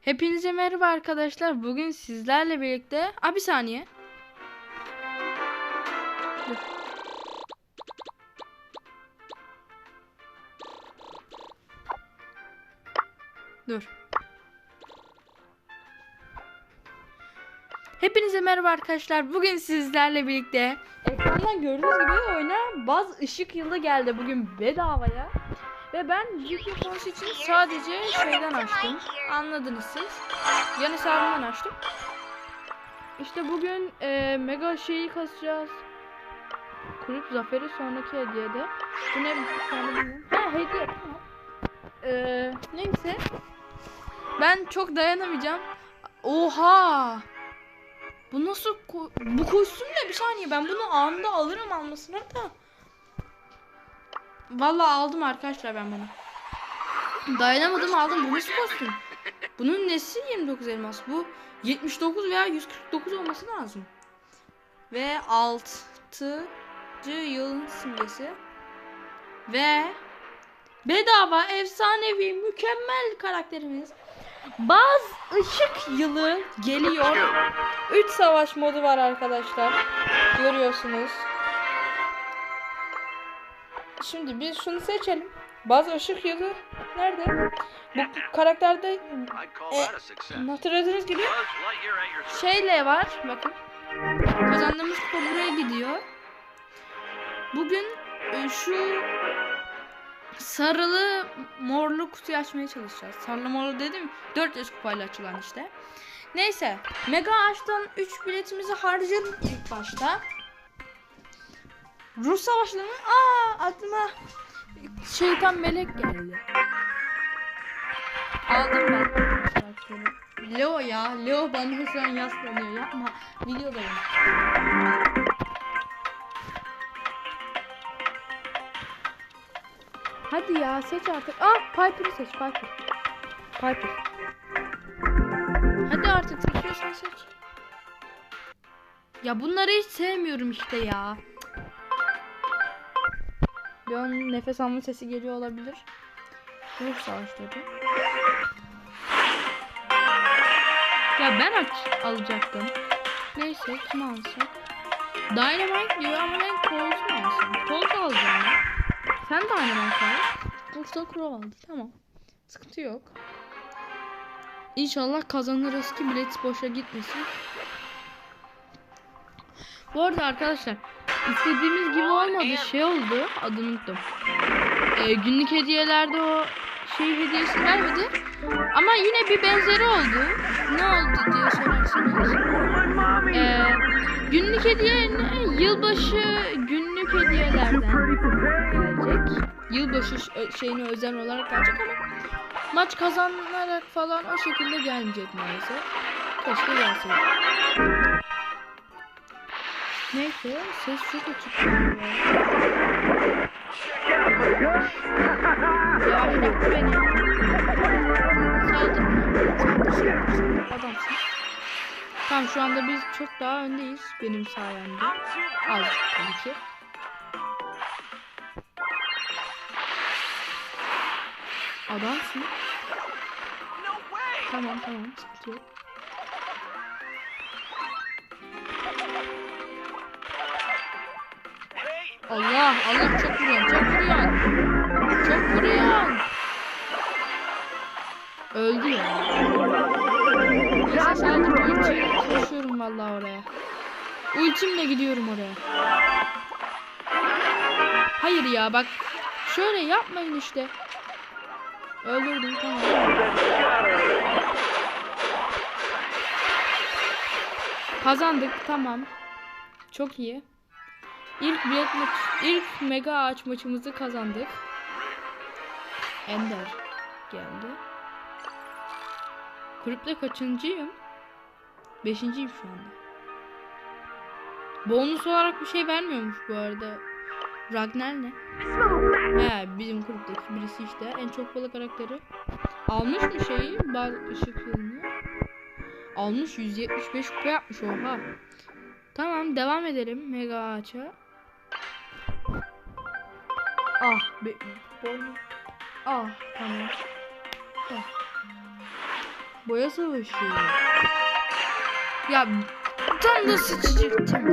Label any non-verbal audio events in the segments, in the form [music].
Hepinize merhaba arkadaşlar. Bugün sizlerle birlikte... Aa bir saniye. Dur. Hepinize merhaba arkadaşlar. Bugün sizlerle birlikte ekrandan gördüğünüz gibi oyuna baz ışık yılı geldi bugün bedavaya. Ve ben YouTube konusu için sadece şeyden açtım. Anladınız siz. Yan hesabımdan açtım. İşte bugün e, mega şeyi kasacağız. Kulüp zaferi sonraki hediyede. Bu ne. Ha hediye tamam. E, neyse. Ben çok dayanamayacağım. Oha! Bu nasıl bu kostüm ne bir saniye ben bunu anında alırım almasına da. Vallahi aldım arkadaşlar ben bunu. Dayanamadım aldım. Bu nasıl kostüm? Bunun nesi 29 elmas? Bu 79 veya 149 olması lazım. Ve 6. yılın simgesi. Ve bedava efsanevi mükemmel karakterimiz Baz ışık yılı geliyor. 3 savaş modu var arkadaşlar. Görüyorsunuz. Şimdi biz şunu seçelim. Baz ışık yılı nerede? Bu karakterde success. hatırladığınız gibi şeyle var. Bakın. Kazandığımız kupa buraya gidiyor. Bugün e, şu sarılı morlu kutuyu açmaya çalışacağız. Sarılı morlu dedim 400 kupayla açılan işte. Neyse. Mega Ağaç'tan 3 biletimizi harcadık ilk başta. Rus savaşlarını aa aklıma şeytan melek geldi. Aldım ben. Leo ya. Leo bana şu an yaslanıyor. Yapma. Videodayım. Hadi ya seç artık. Ah Piper'ı seç Piper. Piper. Hadi artık seçiyorsan seç. Ya bunları hiç sevmiyorum işte ya. Bir an nefes alma sesi geliyor olabilir. Ruh savaşları. Ya ben aç alacaktım. Neyse kim alsak? Dynamite diyor ama ben Colt'u mu alsam? Colt alacağım ya. Sen Dynamite al. Bursa Crow aldı tamam. Sıkıntı yok. İnşallah kazanırız ki bilet boşa gitmesin. Bu arada arkadaşlar istediğimiz gibi olmadı şey oldu adını unuttum. Ee, günlük hediyelerde o şey hediyesi vermedi. Ama yine bir benzeri oldu. Ne oldu diye sorarsanız. Ee, günlük hediye ne? Yılbaşı günlük hediyelerden gelecek. Yılbaşı ş- şeyine özel olarak gelecek ama maç kazanarak falan o şekilde gelmeyecek maalesef. Keşke gelseydi. Neyse ses çok açık. Yavaşlattı beni. Saldır. Saldır, saldır. Adamsın. Tamam şu anda biz çok daha öndeyiz benim sayemde. Azıcık tabii ki. Adamsın. Tamam tamam sıkıntı yok. Allah Allah çok vuruyorsun çok vuruyorsun. Çok vuruyorsun. Öldü ya. Neyse saldır koşuyorum vallahi oraya. Ultimle gidiyorum oraya. Hayır ya bak. Şöyle yapmayın işte. Öldürdüm tamam. Kazandık tamam. Çok iyi. İlk bilet maç, ilk mega ağaç maçımızı kazandık. Ender geldi. Kulüpte kaçıncıyım? Beşinciyim şu anda. Bonus olarak bir şey vermiyormuş bu arada. Ragnar ne? He bizim kulüpteki birisi işte. En çok balık karakteri. Almış mı şeyi? Baz ışık yılını. Almış 175 kupa yapmış oha. Tamam devam edelim mega ağaça. Ah be boynum. Ah tamam. Ah. Boya savaşı. Ya tam da sıçacaktım.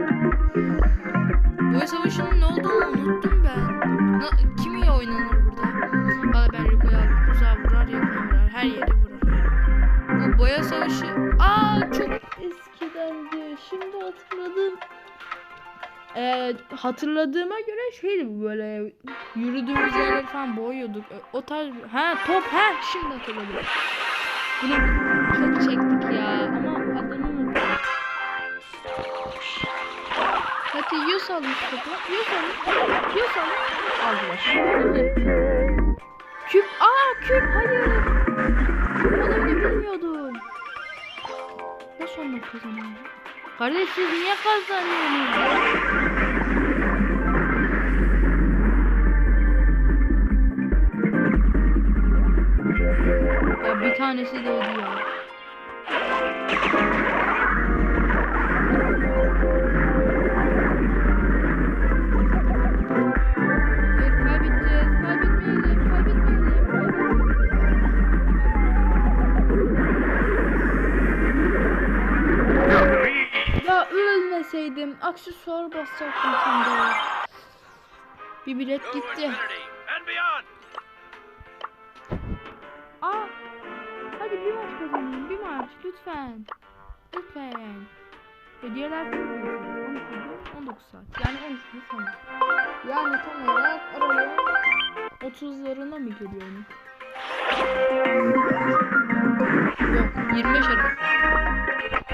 Boya savaşının ne olduğunu unuttum ben. Na, kim iyi oynanır burada? Valla ben Rico'yu aldım. Uzağa vurar, yakına vurar. Her yere vurar. Bu boya savaşı. Aa çok eskidendi. Şimdi hatırladım. Ee, hatırladığıma göre şeydi böyle yürüdüğümüz yerleri falan boyuyorduk. O tarz ha top ha şimdi hatırladım. Bunu çok çektik ya ama adını unuttum. Hadi yüz almış topu. Yüz almış. Yüz almış. Aldılar. Küp. Aa küp. Hayır. Küp olduğunu bilmiyordum. Nasıl onlar kazanıyor? Kardeş siz niye kazanıyorsunuz? Bir tanesi. Kaybetmeyelim. Ya ölmeseydim aksesuar basacaktım da. Bir bilet gitti. Lütfen. Lütfen. Hediyeler çok büyük. 12 gün, 19 saat. Yani 13 gün sonra. Yani tam olarak araya 30'larına mı geliyorum? Yok 25 Aralık.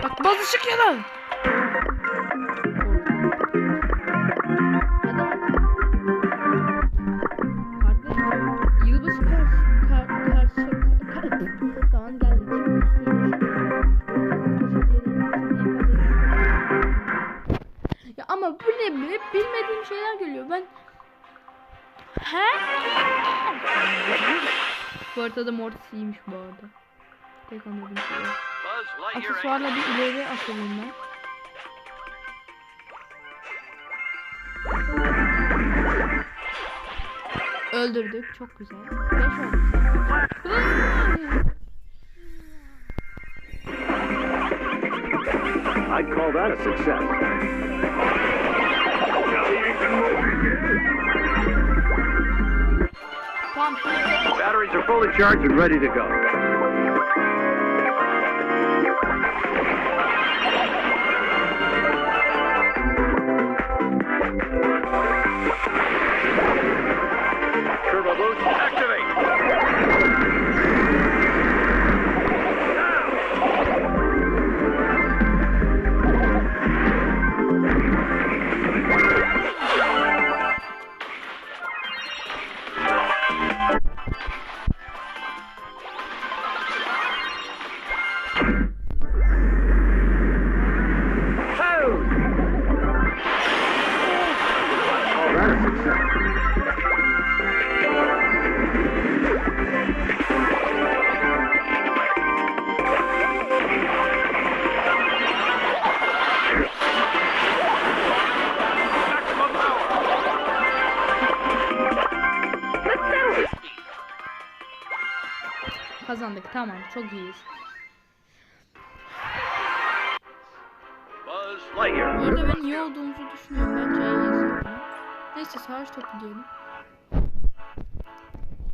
Bak baz ışık yalan. Şeyler geliyor. Ben He? bu arada Mortis iyiymiş bu arada. Tek şey. Buzz Lightyear. Aksesuarla bir ileri atıldım ben. Öldürdük. Çok güzel. 5 oldu. I'd call that a success. Batteries are fully charged and ready to go. Kazandık. Tamam. Çok iyiyiz. Savaş topu diyelim.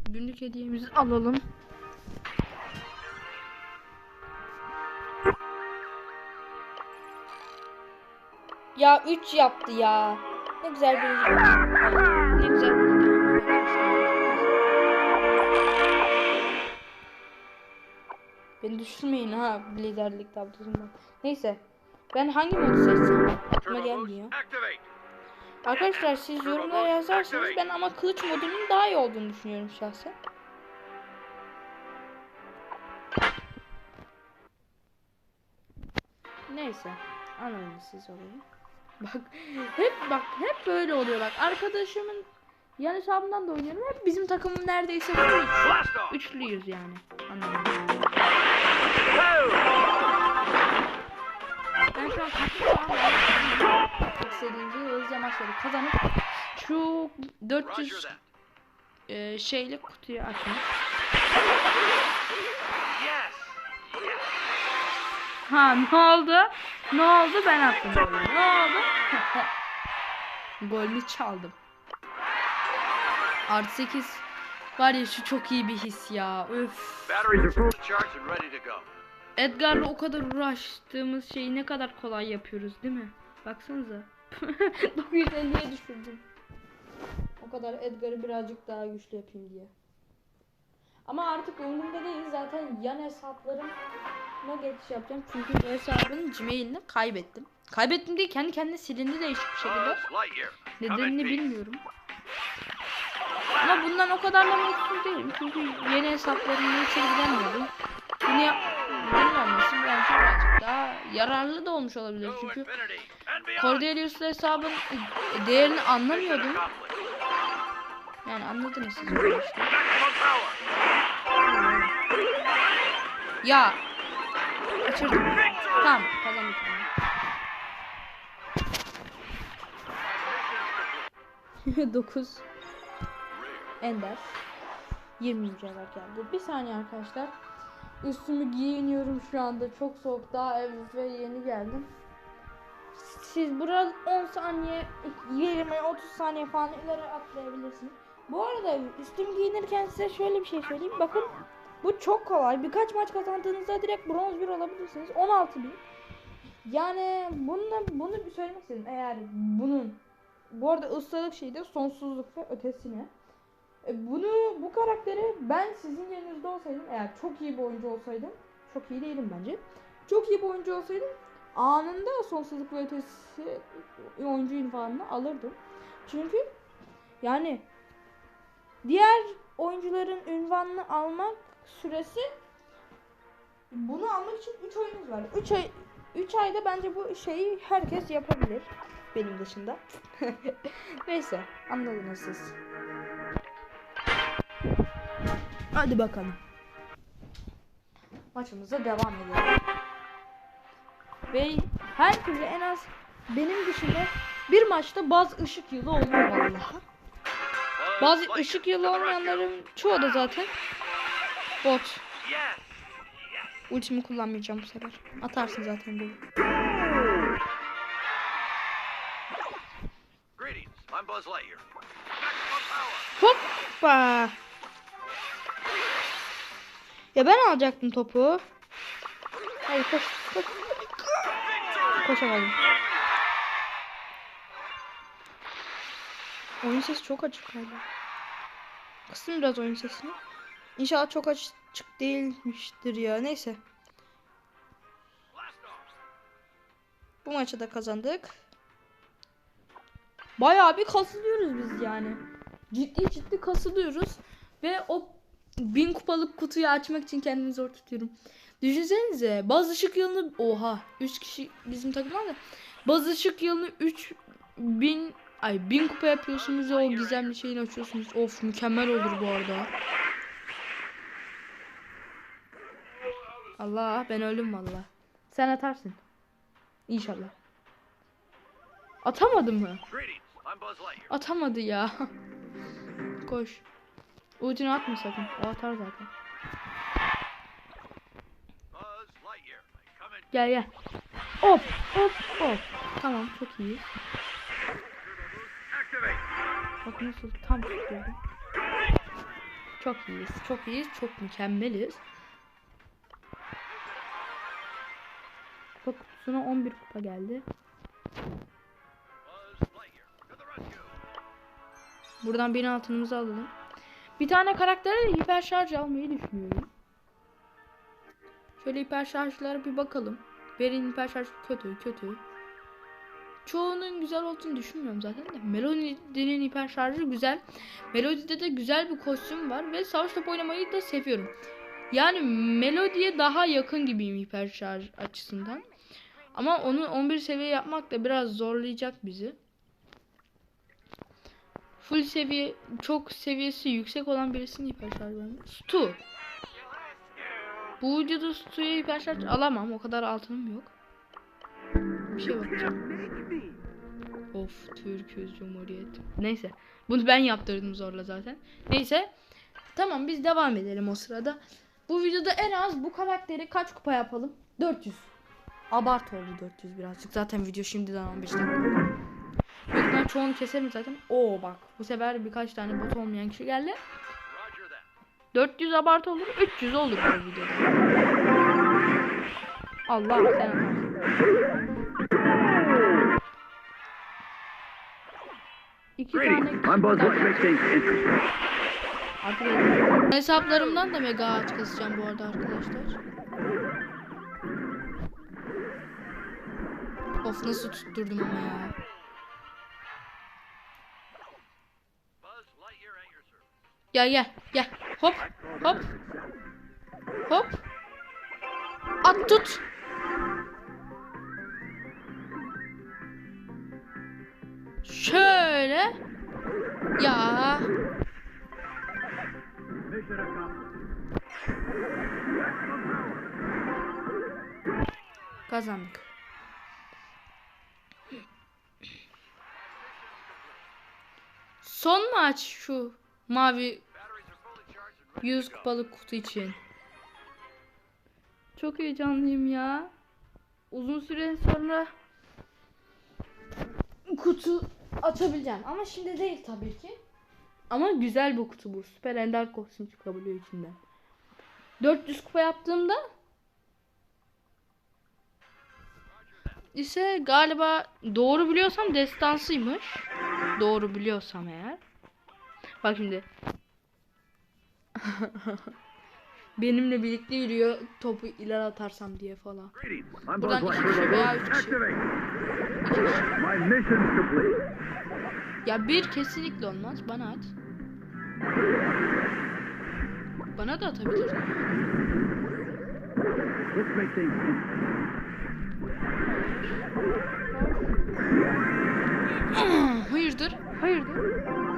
Günlük hediyemizi alalım. Ya 3 yaptı ya. Ne güzel bir Ne güzel bir Beni düşünmeyin ha liderlik tablosundan. Neyse. Ben hangi modu seçsem? Aklıma gelmiyor. Arkadaşlar siz yorumlara yazarsanız ben ama kılıç modunun daha iyi olduğunu düşünüyorum şahsen. Neyse. Anladınız siz olayı. Bak hep bak hep böyle oluyor bak. Arkadaşımın yan hesabından da oynuyorum. Hep bizim takımım neredeyse full. Üçlüyüz yani. Anladın mı? Ben şu an kaçta istediğince hızlıca maçları kazanıp şu Roger 400 that. e, şeylik kutuyu açmak. Ha ne oldu? Ne oldu? Ben attım golü. Ne oldu? [laughs] Golü çaldım. Artı 8. Var ya şu çok iyi bir his ya. Öf. Edgar'la o kadar uğraştığımız şeyi ne kadar kolay yapıyoruz değil mi? Baksanıza. [laughs] 950'ye düşürdüm. O kadar Edgar'ı birazcık daha güçlü yapayım diye. Ama artık umurumda değil. Zaten yan hesaplarıma geçiş yapacağım. Çünkü bu hesabın Gmail'ini kaybettim. Kaybettim değil kendi kendine silindi değişik bir şekilde. Nedenini bilmiyorum. Ama bundan o kadar da mutsuz değilim. Çünkü yeni hesaplarımla içeri giremiyordum. Bunu yap... Bunun olması bence birazcık daha yararlı da olmuş olabilir. Çünkü. Cordelius'la hesabın değerini anlamıyordum. Yani anladınız siz bunu işte. Ya! Kaçırdım. Tamam kazandık. [laughs] 9 Ender 20 mücevher geldi. Bir saniye arkadaşlar. Üstümü giyiniyorum şu anda. Çok soğuk. Daha eve yeni geldim. Siz burada 10 saniye, 20-30 saniye falan ileri atlayabilirsiniz. Bu arada üstümü giyinirken size şöyle bir şey söyleyeyim. Bakın bu çok kolay. Birkaç maç kazandığınızda direkt bronz 1 olabilirsiniz. 16 bin. Yani bunu bunu bir söylemek istedim. Eğer bunun bu arada ustalık şeyi de sonsuzluk ve ötesine. E, Bunu bu karakteri ben sizin yerinizde olsaydım eğer çok iyi bir oyuncu olsaydım çok iyi değilim bence. Çok iyi bir oyuncu olsaydım anında sonsuzluk ve ötesi oyuncu ünvanını alırdım. Çünkü yani diğer oyuncuların ünvanını almak süresi bunu almak için 3 oyunuz var. 3 ay 3 ayda bence bu şeyi herkes yapabilir benim dışında. [laughs] Neyse anladınız siz. Hadi bakalım. Maçımıza devam edelim. Ve her türlü en az benim dışında bir maçta bazı ışık yılı oluyor vallahi. Buzz Bazı ışık yılı olmayanların çoğu da zaten bot. Ultimi kullanmayacağım bu sefer. Atarsın zaten power. Hoppa. Ya ben alacaktım topu. Hayır koş koş. Koşamadım. Oyun sesi çok açık galiba. Kısın biraz oyun sesini. İnşallah çok açık değilmiştir ya. Neyse. Bu maçı da kazandık. Bayağı bir kasılıyoruz biz yani. Ciddi ciddi kasılıyoruz. Ve o bin kupalık kutuyu açmak için kendimi zor tutuyorum. Düşünsenize baz ışık yılını oha 3 kişi bizim takımlar da baz ışık yılını 3000 ay 1000 kupa yapıyorsunuz ve o gizemli şeyini açıyorsunuz. Of mükemmel olur bu arada. Allah ben öldüm valla. Sen atarsın. İnşallah. Atamadı mı? Atamadı ya. [laughs] Koş. Ultini atma sakın. O atar zaten. Gel gel. Hop hop hop. Tamam çok iyi. Bak nasıl tam tutturdum. Çok iyiyiz. Çok iyiyiz. Çok mükemmeliz. Kupa kutusuna 11 kupa geldi. Buradan bin altınımızı alalım. Bir tane karaktere de hiper şarj almayı düşünüyorum. Şöyle hiper şarjlara bir bakalım. Berin hiper şarj kötü kötü. Çoğunun güzel olduğunu düşünmüyorum zaten de. Melody'nin hiper şarjı güzel. Melody'de de güzel bir kostüm var ve savaş top oynamayı da seviyorum. Yani Melody'ye daha yakın gibiyim hiper şarj açısından. Ama onu 11 seviye yapmak da biraz zorlayacak bizi full seviye çok seviyesi yüksek olan birisini hiper şarj. Stu. Bu videoda Stu'ya hiper şarj alamam. O kadar altınım yok. Bir şey bakacağım. Of Türküz Cumhuriyet. Neyse. Bunu ben yaptırdım zorla zaten. Neyse. Tamam biz devam edelim o sırada. Bu videoda en az bu karakteri kaç kupa yapalım? 400. Abart oldu 400 birazcık. Zaten video şimdiden 15 dakika. Çoğunu keserim zaten. Oo bak bu sefer birkaç tane bot olmayan kişi geldi. Roger that. 400 abartı olur 300 olur bu videoda. Allah sen. İki tane. Artık hesaplarımdan da mega ağaç kasacağım bu arada arkadaşlar. Of nasıl tutturdum ama ya. Gel gel gel. Hop hop. Hop. At tut. Şöyle. Ya. Kazandık. Son maç şu mavi Batteries are fully charged and ready 100 kupalık kutu için. Çok heyecanlıyım ya. Uzun süre sonra kutu açabileceğim. Ama şimdi değil tabii ki. Ama güzel bir kutu bu. Süper Ender kostüm çıkabiliyor içinden. 400 kupa yaptığımda ise galiba doğru biliyorsam destansıymış. Doğru biliyorsam eğer. Bak şimdi. [laughs] Benimle birlikte yürüyor topu ileri atarsam diye falan. Buradan iki kişi veya üç kişi. Ya bir kesinlikle olmaz. Bana at. Bana da atabilir. [clears throat] Hayırdır? Hayırdır?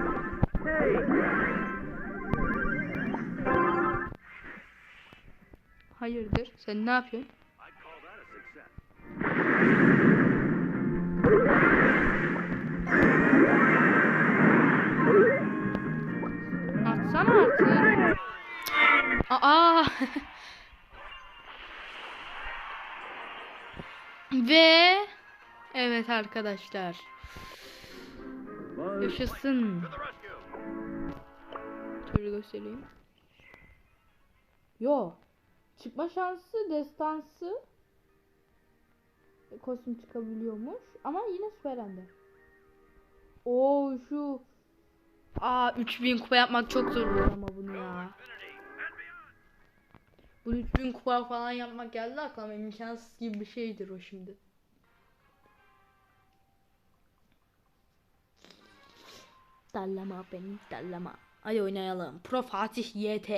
Hayırdır? Sen ne yapıyorsun? Atsana artık. Aa. [laughs] Ve evet arkadaşlar. Yaşasın. Şöyle göstereyim. Yo. Çıkma şansı destansı kostüm çıkabiliyormuş ama yine süper ender. Oo şu Aa 3000 kupa yapmak çok zor ama bunu ya. Bu 3000 kupa falan yapmak geldi aklıma imkansız gibi bir şeydir o şimdi. Dallama beni dallama. Hadi oynayalım. Pro Fatih YT.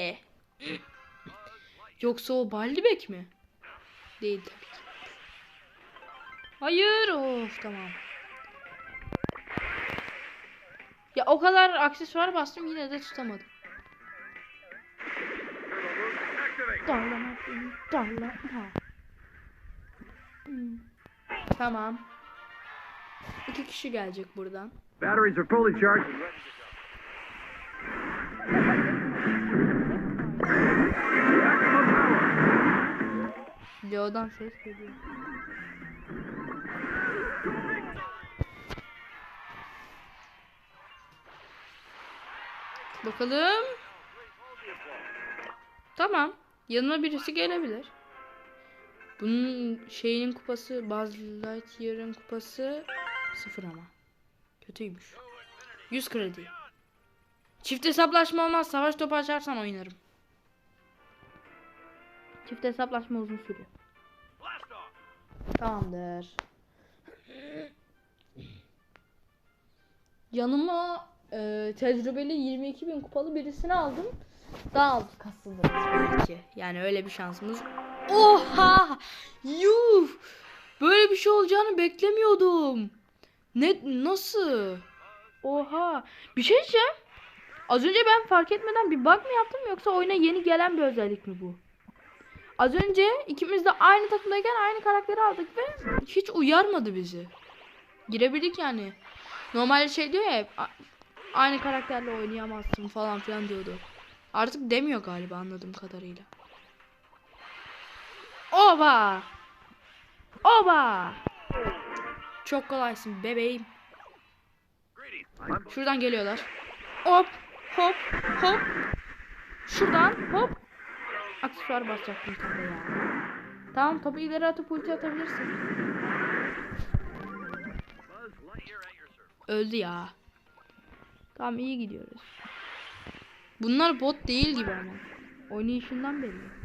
Yoksa o Baldibek mi? Değil tabii ki. Hayır of tamam. Ya o kadar aksesuar bastım yine de tutamadım. Tamam. İki kişi gelecek buradan. Batteries are fully charged Leo'dan ses geliyor. Bakalım. Tamam. Yanıma birisi gelebilir. Bunun şeyinin kupası, Buzz Lightyear'ın kupası sıfır ama. Kötüymüş. 100 kredi. Çift hesaplaşma olmaz. Savaş topu açarsan oynarım. Çift hesaplaşma uzun sürüyor. Tamamdır. Yanıma e, tecrübeli 22.000 kupalı birisini aldım. Daha az kasılırız belki. Yani öyle bir şansımız. Oha! Yuh! Böyle bir şey olacağını beklemiyordum. Ne nasıl? Oha! Bir şey diyeceğim. Az önce ben fark etmeden bir bug mı yaptım yoksa oyuna yeni gelen bir özellik mi bu? Az önce ikimiz de aynı takımdayken aynı karakteri aldık ve hiç uyarmadı bizi. Girebildik yani. Normalde şey diyor ya hep, "A- aynı karakterle oynayamazsın falan filan diyordu. Artık demiyor galiba anladığım kadarıyla. Oba! Oba! Çok kolaysın bebeğim. Şuradan geliyorlar. Hop hop hop. Şuradan hop. Aksesuar basacaktım tabii ya. Tamam topu ileri atıp ulti atabilirsin. Öldü ya. Tamam iyi gidiyoruz. Bunlar bot değil gibi ama. Oynayışından belli.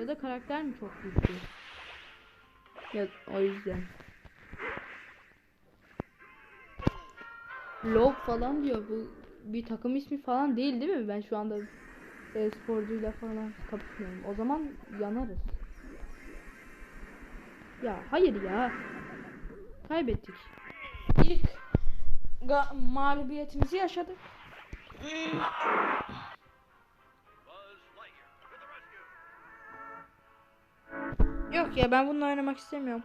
Ya da karakter mi çok güçlü? Ya o yüzden. Log falan diyor bu bir takım ismi falan değil değil mi? Ben şu anda e, sporcuyla falan kapışmıyorum. O zaman yanarız. Ya hayır ya. Kaybettik. İlk mağlubiyetimizi yaşadık. Yok ya ben bununla oynamak istemiyorum.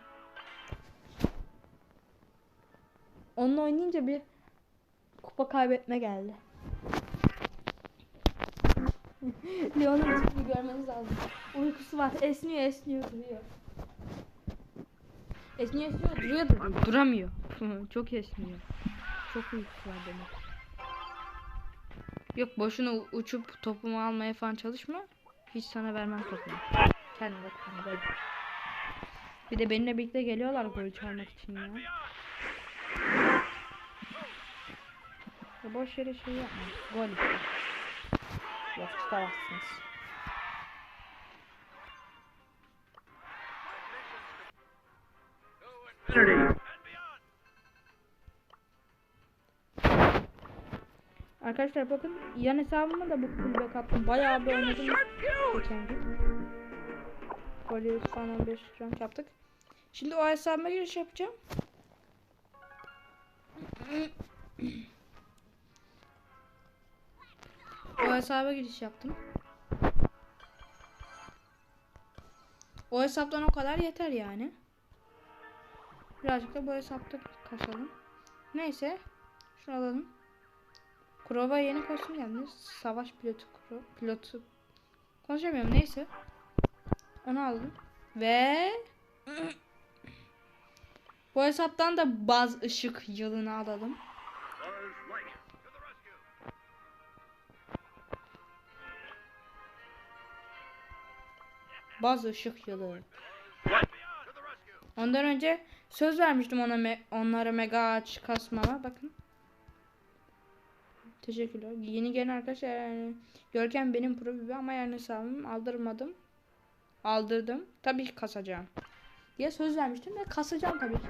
Onunla oynayınca bir kupa kaybetme geldi. [laughs] Leon'un tipini görmeniz lazım. Uykusu var. Esniyor esniyor duruyor. Esniyor esniyor duruyor duruyor. Duramıyor. [laughs] Çok esniyor. Çok uykusu var demek. Yok boşuna uçup topumu almaya falan çalışma. Hiç sana vermem topumu. Kendine kendine. Bir de benimle birlikte geliyorlar gol çalmak için ya. Ya boş yere şey yapma. Gol. Yok tutamazsınız. Arkadaşlar bakın yan hesabıma da bu kulübe kattım. Bayağı bir oynadım. Geçen gün. Golü falan 15 rank yaptık. Şimdi o hesabıma giriş yapacağım. O hesaba giriş yaptım. O hesaptan o kadar yeter yani. Birazcık da bu hesapta kasalım. Neyse. Şunu alalım. Kurova yeni kostüm geldi. Savaş pilotu kuro, pilotu. Konuşamıyorum neyse. Onu aldım. Ve [clears throat] bu hesaptan da baz ışık yılını alalım. Baz ışık yılı. Ondan önce söz vermiştim ona me- onlara mega ağaç kasmama. Bakın. Teşekkürler. Yeni gelen arkadaşlar yani Görkem benim pro gibi ama yani hesabım aldırmadım. Aldırdım. Tabii ki kasacağım. Diye söz vermiştim ve kasacağım tabii ki.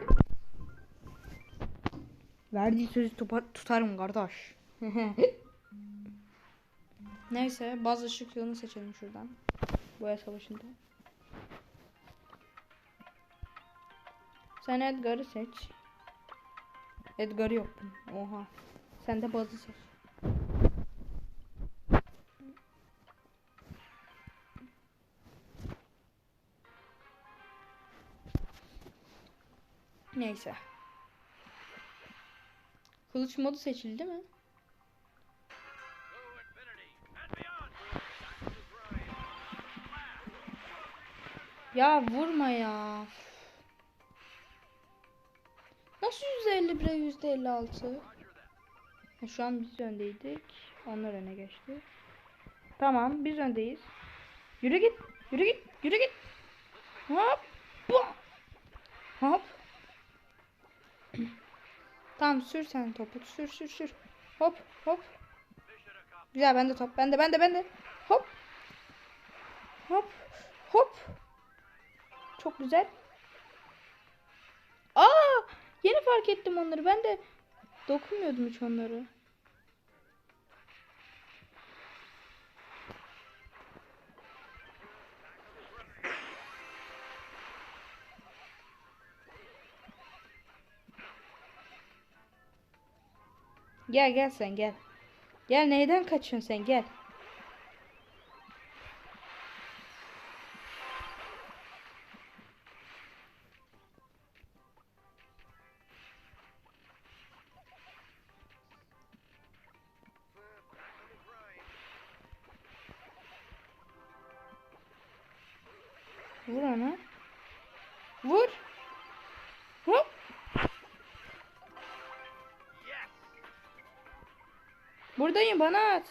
Verdiği sözü tutarım kardeş. [laughs] Neyse bazı ışık yılını seçelim şuradan. Boya savaşında. Sen Edgar'ı seç. Edgar yok. Oha. Sen de bazı seç. Neyse. Kılıç modu seçildi mi? Ya vurma ya. Nasıl %51'e %56? Ha, Şu an biz öndeydik. Onlar öne geçti. Tamam biz öndeyiz. Yürü git. Yürü git. Yürü git. Hop. Hop. [clears throat] tamam sür sen topu. Sür sür sür. Hop hop. Güzel bende top. Bende bende bende. Hop. Hop. Hop. Güzel. Aa! Yeni fark ettim onları. Ben de dokunmuyordum hiç onları. Gel gel sen gel. Gel neyden kaçıyorsun sen gel. Buradayım bana at.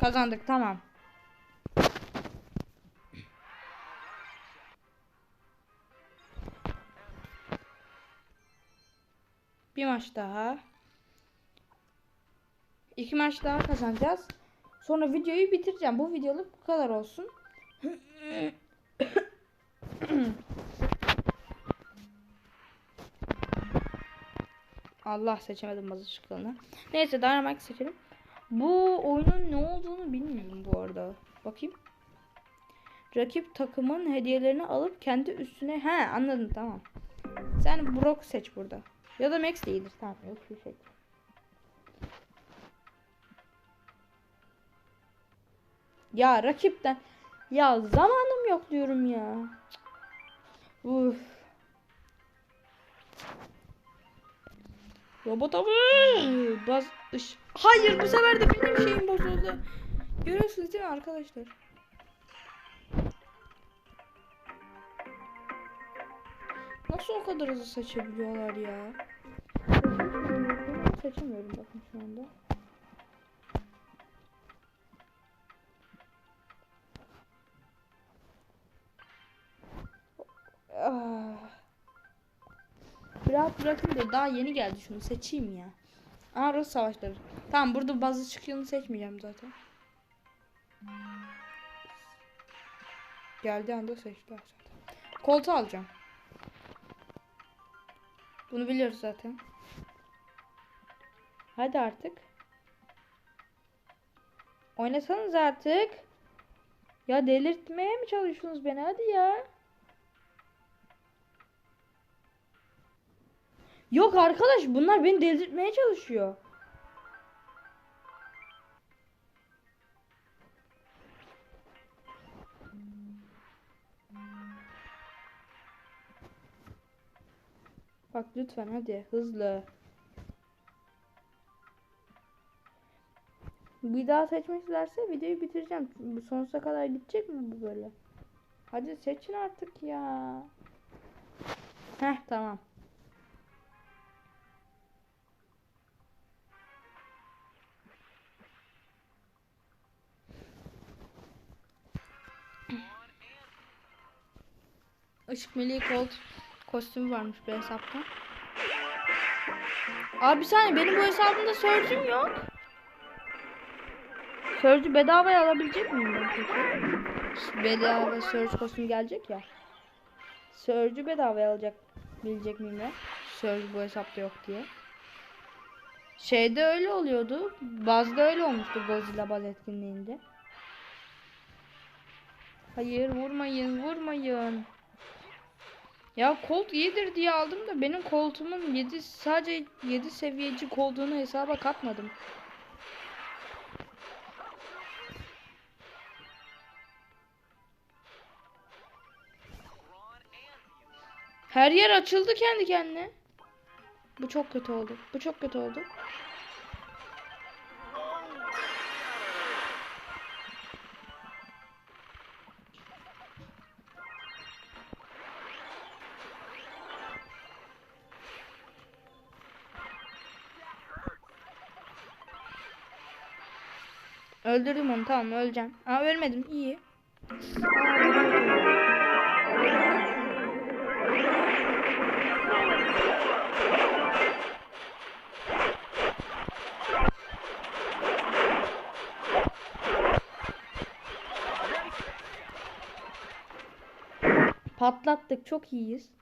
Kazandık tamam. Bir maç daha. İki maç daha kazanacağız. Sonra videoyu bitireceğim. Bu videoluk bu kadar olsun. [clears throat] [laughs] Allah seçemedim bazı şıklarını. Neyse Dynamite seçelim. Bu oyunun ne olduğunu bilmiyorum bu arada. Bakayım. Rakip takımın hediyelerini alıp kendi üstüne... He anladım tamam. Sen Brock seç burada. Ya da Max değildir. Tamam yok şu şey. Ya rakipten... Ya zamanım yok diyorum ya. Uf. Robot avı. Baz ış- Hayır bu sefer de benim şeyim bozuldu. Görüyorsunuz değil mi arkadaşlar? Nasıl o kadar hızlı seçebiliyorlar ya? Seçemiyorum bakın şu anda. Ah. Biraz bırakın da daha yeni geldi şunu seçeyim ya. Aa savaşları. Tamam burada bazı çıkıyorunu seçmeyeceğim zaten. Geldiği anda seçtiler zaten. Koltuğu alacağım. Bunu biliyoruz zaten. Hadi artık. Oynasanız artık. Ya delirtmeye mi çalışıyorsunuz beni? Hadi ya. Yok arkadaş bunlar beni delirtmeye çalışıyor. Bak lütfen hadi hızlı. Bir daha seçmişlerse videoyu bitireceğim. Sonsuza kadar gidecek mi bu böyle? Hadi seçin artık ya. Heh tamam. Işık Meleği Colt kostümü varmış bu hesapta. Abi bir saniye benim bu hesabımda Surge'üm yok. Surge'ü bedavaya alabilecek miyim ben peki? Bedava Surge kostümü gelecek ya. Surge'ü bedavaya alacak bilecek miyim ben? Surge bu hesapta yok diye. Şeyde öyle oluyordu. Bazda öyle olmuştu Godzilla baz etkinliğinde. Hayır vurmayın vurmayın. Ya Colt 7'dir diye aldım da benim koltumun 7 sadece 7 seviyeci olduğunu hesaba katmadım. Her yer açıldı kendi kendine. Bu çok kötü oldu. Bu çok kötü oldu. Öldürdüm onu tamam öleceğim. Aa ölmedim iyi. Patlattık çok iyiyiz.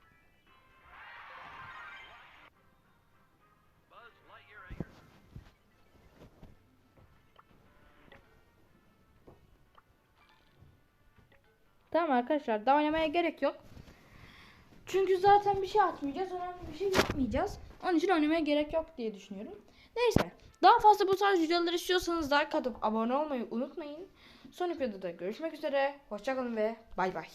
Tamam arkadaşlar daha oynamaya gerek yok. Çünkü zaten bir şey atmayacağız. Önemli bir şey yapmayacağız. Onun için oynamaya gerek yok diye düşünüyorum. Neyse. Daha fazla bu tarz videolar istiyorsanız like atıp abone olmayı unutmayın. Sonraki videoda görüşmek üzere. Hoşçakalın ve bay bay.